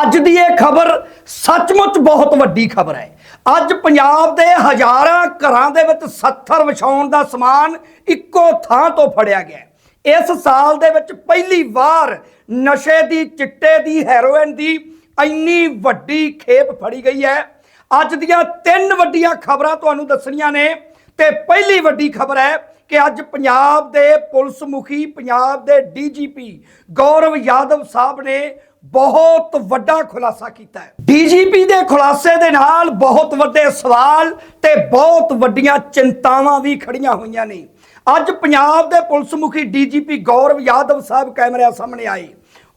ਅੱਜ ਦੀ ਇਹ ਖਬਰ ਸੱਚਮੁੱਚ ਬਹੁਤ ਵੱਡੀ ਖਬਰ ਹੈ। ਅੱਜ ਪੰਜਾਬ ਦੇ ਹਜ਼ਾਰਾਂ ਘਰਾਂ ਦੇ ਵਿੱਚ 70 ਵਿਛਾਉਣ ਦਾ ਸਮਾਨ ਇੱਕੋ ਥਾਂ ਤੋਂ ਫੜਿਆ ਗਿਆ ਇਸ ਸਾਲ ਦੇ ਵਿੱਚ ਪਹਿਲੀ ਵਾਰ ਨਸ਼ੇ ਦੀ, ਚਿੱਟੇ ਦੀ, ਹੈਰੋਇਨ ਦੀ ਇੰਨੀ ਵੱਡੀ ਖੇਪ ਫੜੀ ਗਈ ਹੈ। ਅੱਜ ਦੀਆਂ ਤਿੰਨ ਵੱਡੀਆਂ ਖਬਰਾਂ ਤੁਹਾਨੂੰ ਦੱਸਣੀਆਂ ਨੇ ਤੇ ਪਹਿਲੀ ਵੱਡੀ ਖਬਰ ਹੈ ਕਿ ਅੱਜ ਪੰਜਾਬ ਦੇ ਪੁਲਿਸ ਮੁਖੀ, ਪੰਜਾਬ ਦੇ ਡੀਜੀਪੀ ਗੌਰਵ ਯਾਦਵ ਸਾਹਿਬ ਨੇ ਬਹੁਤ ਵੱਡਾ ਖੁਲਾਸਾ ਕੀਤਾ ਹੈ। ਡੀਜੀਪੀ ਦੇ ਖੁਲਾਸੇ ਦੇ ਨਾਲ ਬਹੁਤ ਵੱਡੇ ਸਵਾਲ ਤੇ ਬਹੁਤ ਵੱਡੀਆਂ ਚਿੰਤਾਵਾਂ ਵੀ ਖੜੀਆਂ ਹੋਈਆਂ ਨੇ। ਅੱਜ ਪੰਜਾਬ ਦੇ ਪੁਲਿਸ ਮੁਖੀ ਡੀਜੀਪੀ ਗੌਰਵ ਯਾਦਵ ਸਾਹਿਬ ਕੈਮਰਿਆਂ ਸਾਹਮਣੇ ਆਏ।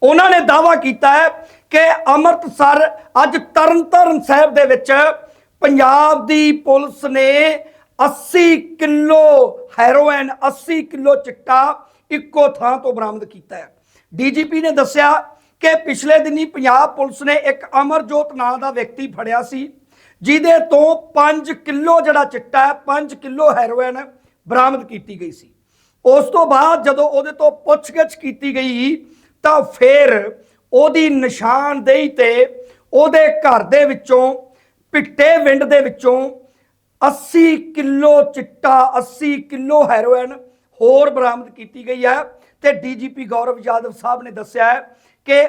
ਉਹਨਾਂ ਨੇ ਦਾਅਵਾ ਕੀਤਾ ਹੈ ਕਿ ਅੰਮ੍ਰਿਤਸਰ ਅੱਜ ਤਰਨਤਾਰਨ ਸਾਹਿਬ ਦੇ ਵਿੱਚ ਪੰਜਾਬ ਦੀ ਪੁਲਿਸ ਨੇ 80 ਕਿਲੋ ਹੈਰੋਇਨ 80 ਕਿਲੋ ਚਿੱਟਾ ਇੱਕੋ ਥਾਂ ਤੋਂ ਬਰਾਮਦ ਕੀਤਾ ਹੈ। ਡੀਜੀਪੀ ਨੇ ਦੱਸਿਆ ਕਿ ਪਿਛਲੇ ਦਿਨੀ ਪੰਜਾਬ ਪੁਲਿਸ ਨੇ ਇੱਕ ਅਮਰਜੋਤ ਨਾਂ ਦਾ ਵਿਅਕਤੀ ਫੜਿਆ ਸੀ, ਜਿਹਦੇ ਤੋਂ 5 ਕਿਲੋ ਜਿਹੜਾ ਚਿੱਟਾ ਹੈ 5 ਕਿਲੋ ਹੈਰੋਇਨ ਬਰਾਮਦ ਕੀਤੀ ਗਈ ਸੀ। ਉਸ ਤੋਂ ਬਾਅਦ ਜਦੋਂ ਉਹਦੇ ਤੋਂ ਪੁੱਛਗਿੱਛ ਕੀਤੀ ਗਈ, ਤਾਂ ਫਿਰ ਉਹਦੀ ਨਿਸ਼ਾਨਦੇਹੀ ਤੇ ਉਹਦੇ ਘਰ ਦੇ ਵਿੱਚੋਂ, ਪਿੱਟੇ ਵਿੰਡ ਦੇ ਵਿੱਚੋਂ 80 ਕਿਲੋ ਚਿੱਟਾ 80 ਕਿਲੋ ਹੈਰੋਇਨ ਹੋਰ ਬਰਾਮਦ ਕੀਤੀ ਗਈ ਹੈ। ਤੇ ਡੀਜੀਪੀ ਗੌਰਵ ਯਾਦਵ ਸਾਹਿਬ ਨੇ ਦੱਸਿਆ ਹੈ ਕਿ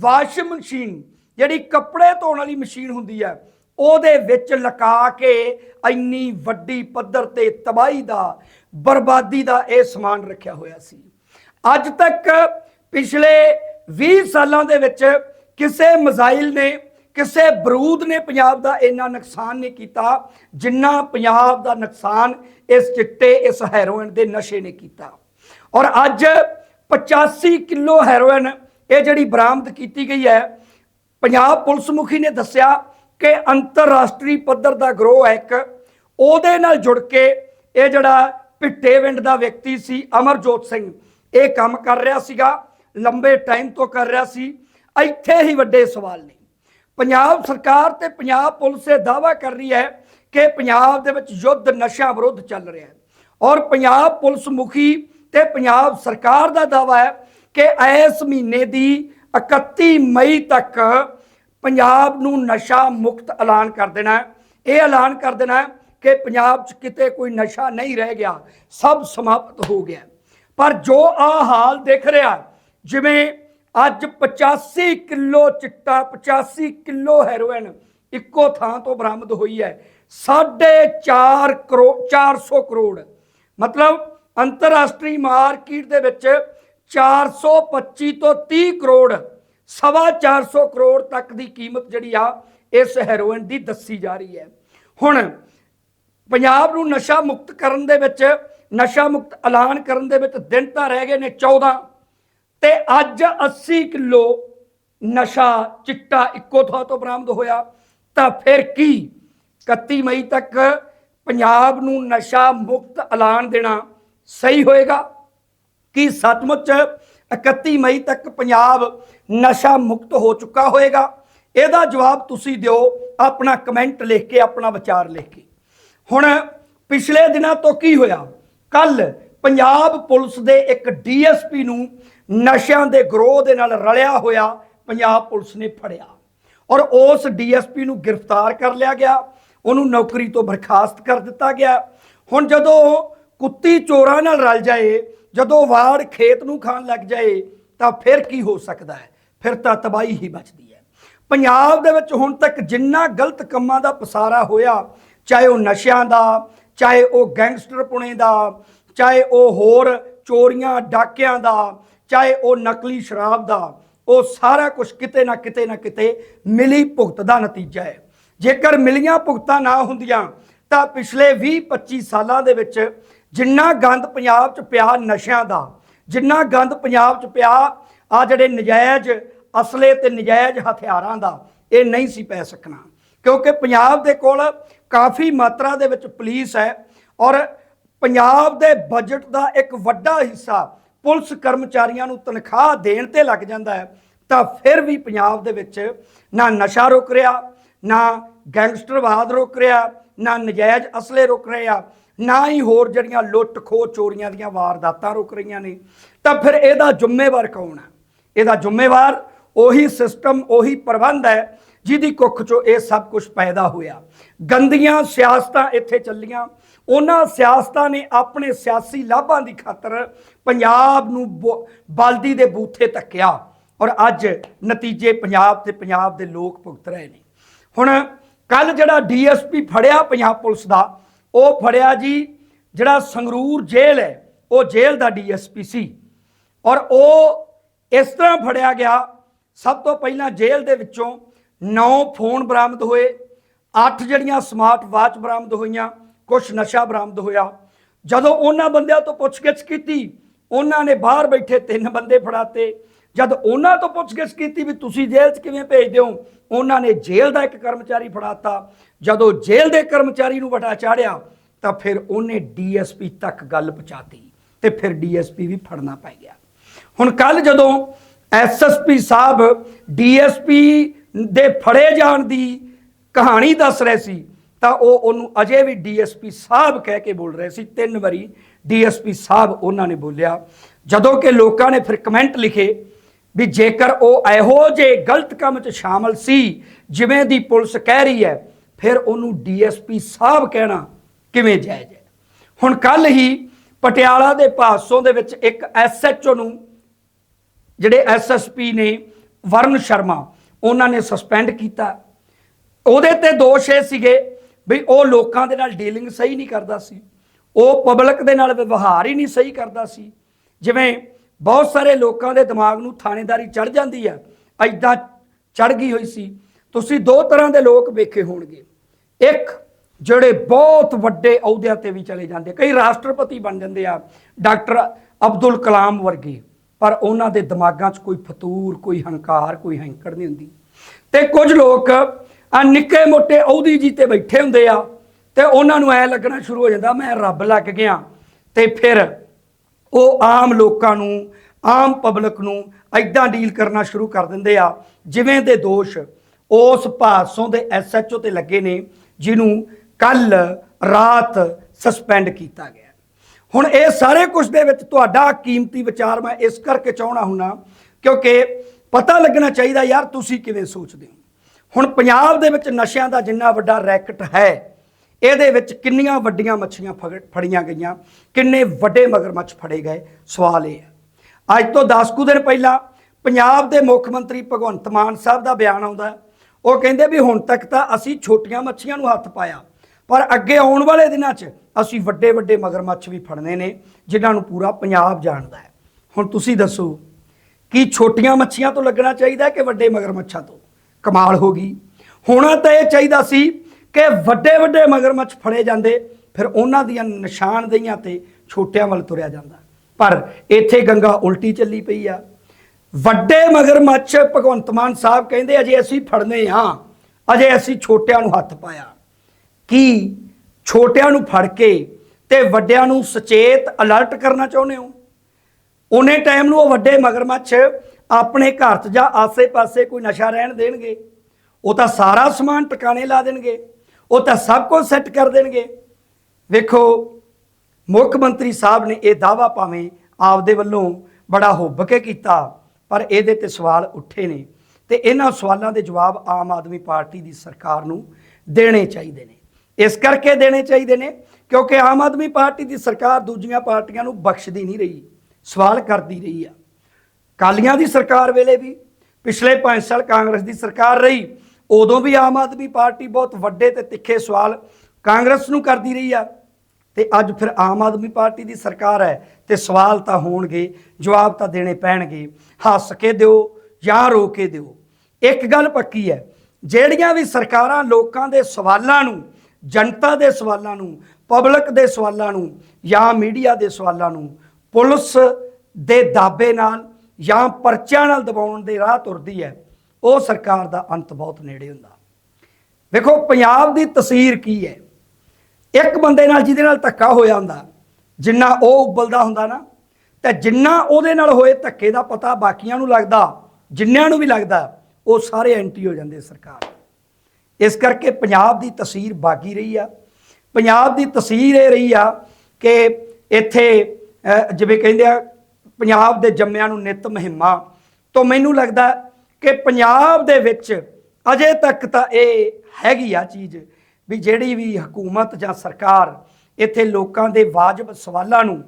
ਵਾਸ਼ਿੰਗ ਮਸ਼ੀਨ, ਜਿਹੜੀ ਕੱਪੜੇ ਧੋਣ ਵਾਲੀ ਮਸ਼ੀਨ ਹੁੰਦੀ ਹੈ, ਉਹਦੇ ਵਿੱਚ ਲਗਾ ਕੇ ਇੰਨੀ ਵੱਡੀ ਪੱਧਰ ਤੇ ਤਬਾਹੀ ਦਾ, ਬਰਬਾਦੀ ਦਾ ਇਹ ਸਮਾਨ ਰੱਖਿਆ ਹੋਇਆ ਸੀ। ਅੱਜ ਤੱਕ ਪਿਛਲੇ 20 ਸਾਲਾਂ ਦੇ ਵਿੱਚ ਕਿਸੇ ਮਜ਼ਾਈਲ ਨੇ, ਕਿਸੇ ਬਰੂਦ ਨੇ ਪੰਜਾਬ ਦਾ ਇੰਨਾ ਨੁਕਸਾਨ ਨਹੀਂ ਕੀਤਾ, ਜਿੰਨਾ ਪੰਜਾਬ ਦਾ ਨੁਕਸਾਨ ਇਸ ਚਿੱਟੇ, ਇਸ ਹੈਰੋਇਨ ਦੇ ਨਸ਼ੇ ਨੇ ਕੀਤਾ। ਔਰ ਅੱਜ 85 ਕਿਲੋ ਹੈਰੋਇਨ ਇਹ ਜਿਹੜੀ ਬਰਾਮਦ ਕੀਤੀ ਗਈ ਹੈ, ਪੰਜਾਬ ਪੁਲਿਸ ਮੁਖੀ ਨੇ ਦੱਸਿਆ ਕਿ ਅੰਤਰਰਾਸ਼ਟਰੀ ਪੱਧਰ ਦਾ ਗਰੋਹ ਹੈ ਇੱਕ, ਉਹਦੇ ਨਾਲ ਜੁੜ ਕੇ ਇਹ ਜਿਹੜਾ ਪਿੱਟੇਵਿੰਡ ਦਾ ਵਿਅਕਤੀ ਸੀ ਅਮਰਜੋਤ ਸਿੰਘ, ਇਹ ਕੰਮ ਕਰ ਰਿਹਾ ਸੀਗਾ, ਲੰਬੇ ਟਾਈਮ ਤੋਂ ਕਰ ਰਿਹਾ ਸੀ। ਇੱਥੇ ਹੀ ਵੱਡੇ ਸਵਾਲ ਨੇ। ਪੰਜਾਬ ਸਰਕਾਰ ਤੇ ਪੰਜਾਬ ਪੁਲਿਸ ਇਹ ਦਾਅਵਾ ਕਰ ਰਹੀ ਹੈ ਕਿ ਪੰਜਾਬ ਦੇ ਵਿੱਚ ਯੁੱਧ ਨਸ਼ਾ ਵਿਰੁੱਧ ਚੱਲ ਰਿਹਾ ਹੈ। ਔਰ ਪੰਜਾਬ ਪੁਲਿਸ ਮੁਖੀ ਤੇ ਪੰਜਾਬ ਸਰਕਾਰ ਦਾ ਦਾਅਵਾ ਹੈ ਕਿ ਇਸ ਮਹੀਨੇ ਦੀ 31 ਮਈ ਤੱਕ ਪੰਜਾਬ ਨੂੰ ਨਸ਼ਾ ਮੁਕਤ ਐਲਾਨ ਕਰ ਦੇਣਾ ਇਹ ਐਲਾਨ ਕਰ ਦੇਣਾ ਕਿ ਪੰਜਾਬ 'ਚ ਕਿਤੇ ਕੋਈ ਨਸ਼ਾ ਨਹੀਂ ਰਹਿ ਗਿਆ, ਸਭ ਸਮਾਪਤ ਹੋ ਗਿਆ ਪਰ ਜੋ ਆ ਹਾਲ ਦੇਖ ਰਿਹਾ ਜਿਵੇਂ ਅੱਜ 85 ਕਿਲੋ ਚਿੱਟਾ 85 ਕਿਲੋ ਹੈਰੋਇਨ ਇੱਕੋ ਥਾਂ ਤੋਂ ਬਰਾਮਦ ਹੋਈ ਹੈ 4.5 ਕਰੋੜ 400 ਕਰੋੜ। ਮਤਲਬ ਅੰਤਰਰਾਸ਼ਟਰੀ ਮਾਰਕੀਟ ਦੇ ਵਿੱਚ 425 ਤੋਂ 30 ਕਰੋੜ, ਸਵਾ 400 ਕਰੋੜ ਤੱਕ ਦੀ ਕੀਮਤ ਜਿਹੜੀ ਆ, ਇਸ ਹੈਰੋਇਨ ਦੀ ਦੱਸੀ ਜਾ ਰਹੀ ਹੈ। ਹੁਣ ਪੰਜਾਬ ਨੂੰ ਨਸ਼ਾ ਮੁਕਤ ਕਰਨ ਦੇ ਵਿੱਚ, ਨਸ਼ਾ ਮੁਕਤ ਐਲਾਨ ਕਰਨ ਦੇ ਵਿੱਚ ਦਿਨ ਤਾਂ ਰਹਿ ਗਏ ਨੇ 14 ਤੇ ਅੱਜ 80 ਕਿਲੋ ਨਸ਼ਾ ਚਿੱਟਾ ਇੱਕੋ ਥਾਂ ਤੋਂ ਬਰਾਮਦ ਹੋਇਆ। ਤਾਂ ਫਿਰ ਕੀ 31 ਮਈ ਤੱਕ ਪੰਜਾਬ ਨੂੰ ਨਸ਼ਾ ਮੁਕਤ ਐਲਾਨ ਦੇਣਾ ਸਹੀ ਹੋਏਗਾ? ਕੀ ਸੱਚਮੁੱਚ 31 ਮਈ ਤੱਕ ਪੰਜਾਬ ਨਸ਼ਾ ਮੁਕਤ ਹੋ ਚੁੱਕਾ ਹੋਏਗਾ? ਇਹਦਾ ਜਵਾਬ ਤੁਸੀਂ ਦਿਓ, ਆਪਣਾ ਕਮੈਂਟ ਲਿਖ ਕੇ, ਆਪਣਾ ਵਿਚਾਰ ਲਿਖ ਕੇ। ਹੁਣ ਪਿਛਲੇ ਦਿਨਾਂ ਤੋਂ ਕੀ ਹੋਇਆ? ਕੱਲ ਪੰਜਾਬ ਪੁਲਿਸ ਦੇ ਇੱਕ ਡੀਐਸਪੀ ਨੂੰ ਨਸ਼ਿਆਂ ਦੇ ਗਰੋਹ ਦੇ ਨਾਲ ਰਲਿਆ ਹੋਇਆ ਪੰਜਾਬ ਪੁਲਿਸ ਨੇ ਫੜਿਆ। ਔਰ ਉਸ ਡੀਐਸਪੀ ਨੂੰ ਗ੍ਰਿਫਤਾਰ ਕਰ ਲਿਆ ਗਿਆ। ਉਹਨੂੰ ਨੌਕਰੀ ਤੋਂ ਬਰਖਾਸਤ ਕਰ ਦਿੱਤਾ ਗਿਆ। ਹੁਣ ਜਦੋਂ ਕੁੱਤੀ ਚੋਰਾਂ ਨਾਲ ਰਲ ਜਾਏ ਜਦੋਂ ਵਾੜ ਖੇਤ ਨੂੰ ਖਾਣ ਲੱਗ ਜਾਏ, ਤਾਂ ਫਿਰ ਕੀ ਹੋ ਸਕਦਾ ਹੈ? ਫਿਰ ਤਾਂ ਤਬਾਹੀ ਹੀ ਬਚਦੀ ਹੈ। ਪੰਜਾਬ ਦੇ ਵਿੱਚ ਹੁਣ ਤੱਕ ਜਿੰਨਾ ਗਲਤ ਕੰਮਾਂ ਦਾ ਪਸਾਰਾ ਹੋਇਆ, ਚਾਹੇ ਉਹ ਨਸ਼ਿਆਂ ਦਾ, ਚਾਹੇ ਉਹ ਗੈਂਗਸਟਰ ਪੁਣੇ ਦਾ, ਚਾਹੇ ਉਹ ਹੋਰ ਚੋਰੀਆਂ, ਡਾਕਿਆਂ ਦਾ, ਚਾਹੇ ਉਹ ਨਕਲੀ ਸ਼ਰਾਬ ਦਾ, ਉਹ ਸਾਰਾ ਕੁਝ ਕਿਤੇ ਨਾ ਕਿਤੇ ਨਾ ਕਿਤੇ ਮਿਲੀ ਭੁਗਤ ਦਾ ਨਤੀਜਾ ਹੈ। ਜੇਕਰ ਮਿਲੀਆਂ ਭੁਗਤਾਂ ਨਾ ਹੁੰਦੀਆਂ, ਤਾਂ ਪਿਛਲੇ 20-25 ਸਾਲਾਂ ਦੇ ਵਿੱਚ ਜਿੰਨਾ ਗੰਦ ਪੰਜਾਬ 'ਚ ਪਿਆ ਨਸ਼ਿਆਂ ਦਾ, ਜਿੰਨਾ ਗੰਦ ਪੰਜਾਬ 'ਚ ਪਿਆ ਆ ਜਿਹੜੇ ਨਜਾਇਜ਼ ਅਸਲੇ ਤੇ ਨਜਾਇਜ਼ ਹਥਿਆਰਾਂ ਦਾ, ਇਹ ਨਹੀਂ ਸੀ ਪੈ ਸਕਣਾ। ਕਿਉਂਕਿ ਪੰਜਾਬ ਦੇ ਕੋਲ ਕਾਫੀ ਮਾਤਰਾ ਦੇ ਵਿੱਚ ਪੁਲਿਸ ਹੈ ਔਰ ਪੰਜਾਬ ਦੇ ਬਜਟ ਦਾ ਇੱਕ ਵੱਡਾ ਹਿੱਸਾ ਪੁਲਿਸ ਕਰਮਚਾਰੀਆਂ ਨੂੰ ਤਨਖਾਹ ਦੇਣ ਤੇ ਲੱਗ ਜਾਂਦਾ ਹੈ, ਤਾਂ ਫਿਰ ਵੀ ਪੰਜਾਬ ਦੇ ਵਿੱਚ ਨਾ ਨਸ਼ਾ ਰੁਕ ਰਿਹਾ, ਨਾ ਗੈਂਗਸਟਰਵਾਦ ਰੁਕ ਰਿਹਾ, ਨਾ ਨਜਾਇਜ਼ ਅਸਲੇ ਰੁਕ ਰਿਹਾ ਨਾ ਹੀ ਹੋਰ ਜਿਹੜੀਆਂ ਲੁੱਟ ਖੋਹ ਚੋਰੀਆਂ ਦੀਆਂ ਵਾਰਦਾਤਾਂ ਰੁਕ ਰਹੀਆਂ ਨੇ, ਤਾਂ ਫਿਰ ਇਹਦਾ ਜ਼ਿੰਮੇਵਾਰ ਕੌਣ ਹੈ? ਇਹਦਾ ਜ਼ਿੰਮੇਵਾਰ ਉਹੀ ਸਿਸਟਮ ਉਹੀ ਪ੍ਰਬੰਧ ਹੈ ਜਿਹਦੀ ਕੁੱਖ ਚੋਂ ਇਹ ਸਭ ਕੁਝ ਪੈਦਾ ਹੋਇਆ। ਗੰਦੀਆਂ ਸਿਆਸਤਾਂ ਇੱਥੇ ਚੱਲੀਆਂ। ਉਹਨਾਂ ਸਿਆਸਤਾਂ ਨੇ ਆਪਣੇ ਸਿਆਸੀ ਲਾਭਾਂ ਦੀ ਖਾਤਰ ਪੰਜਾਬ ਨੂੰ ਬੋ- ਬਲਦੀ ਦੇ ਬੂਥੇ ਤੱਕਿਆ ਔਰ ਅੱਜ ਨਤੀਜੇ ਪੰਜਾਬ ਤੇ ਪੰਜਾਬ ਦੇ ਲੋਕ ਭੁਗਤ ਰਹੇ ਨੇ। ਹੁਣ ਕੱਲ ਜਿਹੜਾ ਡੀਐਸਪੀ ਫੜਿਆ ਪੰਜਾਬ ਪੁਲਿਸ ਦਾ ਉਹ ਫੜਿਆ ਜੀ, ਜਿਹੜਾ ਸੰਗਰੂਰ ਜੇਲ੍ਹ ਹੈ, ਉਹ ਜੇਲ੍ਹ ਦਾ ਡੀਐਸਪੀ ਸੀ। ਔਰ ਉਹ ਇਸ ਤਰ੍ਹਾਂ ਫੜਿਆ ਗਿਆ, ਸਭ ਤੋਂ ਪਹਿਲਾਂ ਜੇਲ੍ਹ ਦੇ ਵਿੱਚੋਂ 9 ਫੋਨ ਬਰਾਮਦ ਹੋਏ 8 ਜਿਹੜੀਆਂ ਸਮਾਰਟ ਵਾਚ ਬਰਾਮਦ ਹੋਈਆਂ ਕੁਝ ਨਸ਼ਾ ਬਰਾਮਦ ਹੋਇਆ। ਜਦੋਂ ਉਹਨਾਂ ਬੰਦਿਆਂ ਤੋਂ ਪੁੱਛਗਿੱਛ ਕੀਤੀ, ਉਹਨਾਂ ਨੇ ਬਾਹਰ ਬੈਠੇ ਤਿੰਨ ਬੰਦੇ ਫੜਾਤੇ ਜਦ ਉਹਨਾਂ ਤੋਂ ਪੁੱਛਗਿੱਛ ਕੀਤੀ ਵੀ ਤੁਸੀਂ ਜੇਲ੍ਹ 'ਚ ਕਿਵੇਂ ਭੇਜਦੇ ਹੋ, ਉਹਨਾਂ ਨੇ ਜੇਲ੍ਹ ਦਾ ਇੱਕ ਕਰਮਚਾਰੀ ਫੜਾਤਾ। ਜਦੋਂ ਜੇਲ੍ਹ ਦੇ ਕਰਮਚਾਰੀ ਨੂੰ ਵਟਾ ਚਾੜਿਆ, ਤਾਂ ਫਿਰ ਉਹਨੇ ਡੀਐਸਪੀ ਤੱਕ ਗੱਲ ਪਹੁੰਚਾਤੀ ਤੇ ਫਿਰ ਡੀਐਸਪੀ ਵੀ ਫੜਨਾ ਪੈ ਗਿਆ। ਹੁਣ ਕੱਲ ਜਦੋਂ ਐਸਐਸਪੀ ਸਾਹਿਬ ਡੀਐਸਪੀ ਦੇ ਫੜੇ ਜਾਣ ਦੀ ਕਹਾਣੀ ਦੱਸ ਰਹੇ ਸੀ, ਤਾਂ ਉਹ ਉਹਨੂੰ ਅਜੇ ਵੀ ਡੀਐਸਪੀ ਸਾਹਿਬ ਕਹਿ ਕੇ ਬੋਲ ਰਹੇ ਸੀ। ਤਿੰਨ ਵਾਰੀ ਡੀਐਸਪੀ ਸਾਹਿਬ ਉਹਨਾਂ ਨੇ ਬੋਲਿਆ। ਜਦੋਂ ਕਿ ਲੋਕਾਂ ਨੇ ਫਿਰ ਕਮੈਂਟ ਲਿਖੇ ਵੀ ਜੇਕਰ ਉਹ ਇਹੋ ਜੇ ਗਲਤ ਕੰਮ 'ਚ ਸ਼ਾਮਲ ਸੀ, ਜਿਵੇਂ ਦੀ ਪੁਲਿਸ ਕਹਿ ਰਹੀ ਹੈ, ਫਿਰ ਉਹਨੂੰ ਡੀਐਸਪੀ ਸਾਹਿਬ ਕਹਿਣਾ ਕਿਵੇਂ ਜਾਇਜ਼ ਹੈ? ਹੁਣ ਕੱਲ ਹੀ ਪਟਿਆਲਾ ਦੇ ਪਾਸੋਂ ਦੇ ਵਿੱਚ ਇੱਕ ਐਸਐਚਓ ਨੂੰ, ਜਿਹੜੇ ਐਸਐਸਪੀ ਨੇ ਵਰਨ ਸ਼ਰਮਾ, ਉਹਨਾਂ ਨੇ ਸਸਪੈਂਡ ਕੀਤਾ। ਉਹਦੇ ਤੇ ਦੋਸ਼ ਇਹ ਸੀਗੇ ਵੀ ਉਹ ਲੋਕਾਂ ਦੇ ਨਾਲ ਡੀਲਿੰਗ ਸਹੀ ਨਹੀਂ ਕਰਦਾ ਸੀ। ਉਹ ਪਬਲਿਕ ਦੇ ਨਾਲ ਵਿਵਹਾਰ ਹੀ ਨਹੀਂ ਸਹੀ ਕਰਦਾ ਸੀ। ਜਿਵੇਂ ਬਹੁਤ ਸਾਰੇ ਲੋਕਾਂ ਦੇ ਦਿਮਾਗ ਨੂੰ ਥਾਣੇਦਾਰੀ ਚੜ ਜਾਂਦੀ ਹੈ ਐਦਾਂ ਚੜ ਗਈ ਹੋਈ ਸੀ। ਤੁਸੀਂ ਦੋ ਤਰ੍ਹਾਂ ਦੇ ਲੋਕ ਵੇਖੇ ਹੋਣਗੇ। ਇੱਕ, ਜਿਹੜੇ ਬਹੁਤ ਵੱਡੇ ਅਹੁਦਿਆਂ ਤੇ ਵੀ ਚਲੇ ਜਾਂਦੇ ਕਈ ਰਾਸ਼ਟਰਪਤੀ ਬਣ ਜਾਂਦੇ ਆ, ਡਾਕਟਰ ਅਬਦੁਲ ਕਲਾਮ ਵਰਗੇ। ਪਰ ਉਹਨਾਂ ਦੇ ਦਿਮਾਗਾਂ 'ਚ ਕੋਈ ਫਤੂਰ, ਕੋਈ ਹੰਕਾਰ, ਕੋਈ ਹੈਂਕੜ ਨਹੀਂ ਹੁੰਦੀ। ਤੇ ਕੁਝ ਲੋਕ ਆ ਨਿੱਕੇ ਮੋਟੇ ਅਹੁਦੀ ਜੀ ਤੇ ਬੈਠੇ ਹੁੰਦੇ ਆ ਤੇ ਉਹਨਾਂ ਨੂੰ ਐ ਲੱਗਣਾ ਸ਼ੁਰੂ ਹੋ ਜਾਂਦਾ, ਮੈਂ ਰੱਬ ਲੱਗ ਗਿਆ। ਤੇ ਫਿਰ ਉਹ ਆਮ ਲੋਕਾਂ ਨੂੰ, ਆਮ ਪਬਲਿਕ ਨੂੰ ਐਦਾਂ ਡੀਲ ਕਰਨਾ ਸ਼ੁਰੂ ਕਰ ਦਿੰਦੇ ਆ, ਜਿਵੇਂ ਦੇ ਦੋਸ਼ ਉਸ ਭਾਸੋਂ ਦੇ ਐਸਐਚਓ ਤੇ ਲੱਗੇ ਨੇ, ਜਿਹਨੂੰ ਕੱਲ ਰਾਤ ਸਸਪੈਂਡ ਕੀਤਾ ਗਿਆ। ਹੁਣ ਇਹ ਸਾਰੇ ਕੁਝ ਦੇ ਵਿੱਚ ਤੁਹਾਡਾ ਕੀਮਤੀ ਵਿਚਾਰ ਮੈਂ ਇਸ ਕਰਕੇ ਚਾਹਣਾ ਹੁੰਨਾ, ਕਿਉਂਕਿ ਪਤਾ ਲੱਗਣਾ ਚਾਹੀਦਾ ਯਾਰ ਤੁਸੀਂ ਕਿਵੇਂ ਸੋਚਦੇ ਹੋ। ਹੁਣ ਪੰਜਾਬ ਦੇ ਵਿੱਚ ਨਸ਼ਿਆਂ ਦਾ ਜਿੰਨਾ ਵੱਡਾ ਰੈਕਟ ਹੈ ਇਹਦੇ ਵਿੱਚ ਕਿੰਨੀਆਂ ਵੱਡੀਆਂ ਮੱਛੀਆਂ ਫਗ- ਫੜੀਆਂ ਗਈਆਂ, ਕਿੰਨੇ ਵੱਡੇ ਮਗਰਮੱਛ ਫੜੇ ਗਏ? ਸਵਾਲ ਇਹ ਹੈ। ਅੱਜ ਤੋਂ 10 ਕੁ ਦਿਨ ਪਹਿਲਾਂ ਪੰਜਾਬ ਦੇ ਮੁੱਖ ਮੰਤਰੀ ਭਗਵੰਤ ਮਾਨ ਸਾਹਿਬ ਦਾ ਬਿਆਨ ਆਉਂਦਾ ਉਹ ਕਹਿੰਦੇ ਵੀ ਹੁਣ ਤੱਕ ਤਾਂ ਅਸੀਂ ਛੋਟੀਆਂ ਮੱਛੀਆਂ ਨੂੰ ਹੱਥ ਪਾਇਆ, ਪਰ ਅੱਗੇ ਆਉਣ ਵਾਲੇ ਦਿਨਾਂ 'ਚ ਅਸੀਂ ਵੱਡੇ ਵੱਡੇ ਮਗਰਮੱਛ ਵੀ ਫੜਨੇ ਨੇ, ਜਿਨ੍ਹਾਂ ਨੂੰ ਪੂਰਾ ਪੰਜਾਬ ਜਾਣਦਾ ਹੈ। ਹੁਣ ਤੁਸੀਂ ਦੱਸੋ, ਕਿ ਛੋਟੀਆਂ ਮੱਛੀਆਂ ਤੋਂ ਲੱਗਣਾ ਚਾਹੀਦਾ ਕਿ ਵੱਡੇ ਮਗਰਮੱਛਾਂ ਤੋਂ? ਕਮਾਲ ਹੋ ਗਈ। ਹੋਣਾ ਤਾਂ ਇਹ ਚਾਹੀਦਾ ਸੀ ਕਿ ਵੱਡੇ ਵੱਡੇ ਮਗਰਮੱਛ ਫੜੇ ਜਾਂਦੇ, ਫਿਰ ਉਹਨਾਂ ਦੀਆਂ ਨਿਸ਼ਾਨਦੇਹੀਆਂ ਤੇ ਛੋਟਿਆਂ ਵੱਲ ਤੁਰਿਆ ਜਾਂਦਾ। ਪਰ ਇੱਥੇ ਗੰਗਾ ਉਲਟੀ ਚੱਲੀ ਪਈ ਆ। ਵੱਡੇ ਮਗਰਮੱਛ ਭਗਵੰਤ ਮਾਨ ਸਾਹਿਬ ਕਹਿੰਦੇ, ਅਜੇ ਅਸੀਂ ਫੜਨੇ ਆ। ਅਜੇ ਅਸੀਂ ਛੋਟਿਆਂ ਨੂੰ ਹੱਥ ਪਾਇਆ। ਕੀ ਛੋਟਿਆਂ ਨੂੰ ਫੜ ਕੇ ਤੇ ਵੱਡਿਆਂ ਨੂੰ ਸੁਚੇਤ, ਅਲਰਟ ਕਰਨਾ ਚਾਹੁੰਦੇ ਹੋ? ਉਹਨੇ ਟਾਈਮ ਨੂੰ ਉਹ ਵੱਡੇ ਮਗਰਮੱਛ ਆਪਣੇ ਘਰ 'ਚ ਜਾਂ ਆਸੇ-ਪਾਸੇ ਕੋਈ ਨਸ਼ਾ ਰਹਿਣ ਦੇਣਗੇ? ਉਹ ਤਾਂ ਸਾਰਾ ਸਮਾਨ ਟਿਕਾਣੇ ਲਾ ਦੇਣਗੇ। ਉਹ ਤਾਂ ਸਭ ਕੁਝ ਸੈੱਟ ਕਰ ਦੇਣਗੇ। ਵੇਖੋ, ਮੁੱਖ ਮੰਤਰੀ ਸਾਹਿਬ ਨੇ ਇਹ ਦਾਵਾ ਭਾਵੇਂ ਆਪਦੇ ਵੱਲੋਂ ਬੜਾ ਹੁੱਬ ਕੇ ਕੀਤਾ, ਪਰ ਇਹਦੇ ਤੇ ਸਵਾਲ ਉੱਠੇ ਨੇ ਤੇ ਇਹਨਾਂ ਸਵਾਲਾਂ ਦੇ ਜਵਾਬ ਆਮ ਆਦਮੀ ਪਾਰਟੀ ਦੀ ਸਰਕਾਰ ਨੂੰ ਦੇਣੇ ਚਾਹੀਦੇ ਨੇ। ਇਸ ਕਰਕੇ ਦੇਣੇ ਚਾਹੀਦੇ ਨੇ ਕਿਉਂਕਿ ਆਮ ਆਦਮੀ ਪਾਰਟੀ ਦੀ ਸਰਕਾਰ ਦੂਜੀਆਂ ਪਾਰਟੀਆਂ ਨੂੰ ਬਖਸ਼ਦੀ ਨਹੀਂ ਰਹੀ, ਸਵਾਲ ਕਰਦੀ ਰਹੀ ਆ। ਕਾਲੀਆਂ ਦੀ ਸਰਕਾਰ ਵੇਲੇ ਵੀ, ਪਿਛਲੇ 5 ਸਾਲ ਕਾਂਗਰਸ ਦੀ ਸਰਕਾਰ ਰਹੀ ਉਦੋਂ ਵੀ ਆਮ ਆਦਮੀ ਪਾਰਟੀ ਬਹੁਤ ਵੱਡੇ ਤੇ ਤਿੱਖੇ ਸਵਾਲ ਕਾਂਗਰਸ ਨੂੰ ਕਰਦੀ ਰਹੀ ਆ। ਤੇ ਅੱਜ ਫਿਰ ਆਮ ਆਦਮੀ ਪਾਰਟੀ ਦੀ ਸਰਕਾਰ ਹੈ ਤੇ ਸਵਾਲ ਤਾਂ ਹੋਣਗੇ, ਜਵਾਬ ਤਾਂ ਦੇਣੇ ਪੈਣਗੇ। ਹੱਸ ਕੇ ਦਿਓ ਜਾਂ ਰੋ ਕੇ ਦਿਓ। ਇੱਕ ਗੱਲ ਪੱਕੀ ਹੈ, ਜਿਹੜੀਆਂ ਵੀ ਸਰਕਾਰਾਂ ਲੋਕਾਂ ਦੇ ਸਵਾਲਾਂ ਨੂੰ, ਜਨਤਾ ਦੇ ਸਵਾਲਾਂ ਨੂੰ, ਪਬਲਿਕ ਦੇ ਸਵਾਲਾਂ ਨੂੰ ਜਾਂ ਮੀਡੀਆ ਦੇ ਸਵਾਲਾਂ ਨੂੰ ਪੁਲਿਸ ਦੇ ਦਾਬੇ ਨਾਲ ਜਾਂ ਪਰਚਿਆਂ ਨਾਲ ਦਬਾਉਣ ਦੇ ਰਾਹ ਤੁਰਦੀ ਹੈ ਉਹ ਸਰਕਾਰ ਦਾ ਅੰਤ ਬਹੁਤ ਨੇੜੇ ਹੁੰਦਾ। ਵੇਖੋ, ਪੰਜਾਬ ਦੀ ਤਸਵੀਰ ਕੀ ਹੈ? ਇੱਕ ਬੰਦੇ ਨਾਲ ਜਿਹਦੇ ਨਾਲ ਧੱਕਾ ਹੋਇਆ ਹੁੰਦਾ ਜਿੰਨਾ ਉਹ ਉਬਲਦਾ ਹੁੰਦਾ ਨਾ, ਤੇ ਜਿੰਨਾ ਉਹਦੇ ਨਾਲ ਹੋਏ ਧੱਕੇ ਦਾ ਪਤਾ ਬਾਕੀਆਂ ਨੂੰ ਲੱਗਦਾ, ਜਿੰਨਿਆਂ ਨੂੰ ਵੀ ਲੱਗਦਾ, ਉਹ ਸਾਰੇ ਐਂਟੀ ਹੋ ਜਾਂਦੇ ਸਰਕਾਰ। ਇਸ ਕਰਕੇ ਪੰਜਾਬ ਦੀ ਤਸਵੀਰ ਬਾਗੀ ਰਹੀ ਆ। ਪੰਜਾਬ ਦੀ ਤਸਵੀਰ ਇਹ ਰਹੀ ਆ ਕਿ ਇੱਥੇ ਜਿਵੇਂ ਕਹਿੰਦੇ ਆ, ਪੰਜਾਬ ਦੇ ਜੰਮਿਆਂ ਨੂੰ ਨਿਤ ਮਹਿਮਾ, ਤੋਂ ਮੈਨੂੰ ਲੱਗਦਾ ਕਿ ਪੰਜਾਬ ਦੇ ਵਿੱਚ ਅਜੇ ਤੱਕ ਤਾਂ ਇਹ ਹੈਗੀ ਆ ਚੀਜ਼ ਵੀ ਜਿਹੜੀ ਵੀ ਹਕੂਮਤ ਜਾਂ ਸਰਕਾਰ ਇੱਥੇ ਲੋਕਾਂ ਦੇ ਵਾਜਬ ਸਵਾਲਾਂ ਨੂੰ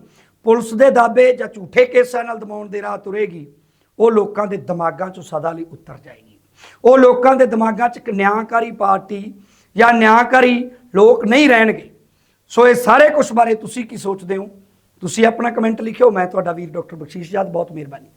ਪੁਲਿਸ ਦੇ ਦਾਅਵੇ ਜਾਂ ਝੂਠੇ ਕੇਸਾਂ ਨਾਲ ਦਬਾਉਣ ਦੇ ਰਾਹ ਤੁਰੇਗੀ, ਉਹ ਲੋਕਾਂ ਦੇ ਦਿਮਾਗਾਂ 'ਚੋਂ ਸਦਾ ਲਈ ਉਤਰ ਜਾਏਗੀ। ਉਹ ਲੋਕਾਂ ਦੇ ਦਿਮਾਗਾਂ 'ਚ ਇੱਕ ਨਿਆਂਕਾਰੀ ਪਾਰਟੀ ਜਾਂ ਨਿਆਂਕਾਰੀ ਲੋਕ ਨਹੀਂ ਰਹਿਣਗੇ। ਸੋ ਇਹ ਸਾਰੇ ਕੁਝ ਬਾਰੇ ਤੁਸੀਂ ਕੀ ਸੋਚਦੇ ਹੋ? ਤੁਸੀਂ ਆਪਣਾ ਕਮੈਂਟ ਲਿਖਿਓ, ਮੈਂ ਤੁਹਾਡਾ ਵੀਰ ਡਾਕਟਰ ਬਖਸ਼ੀਸ਼ ਜਾਦ ਬਹੁਤ ਮਿਹਰਬਾਨੀ।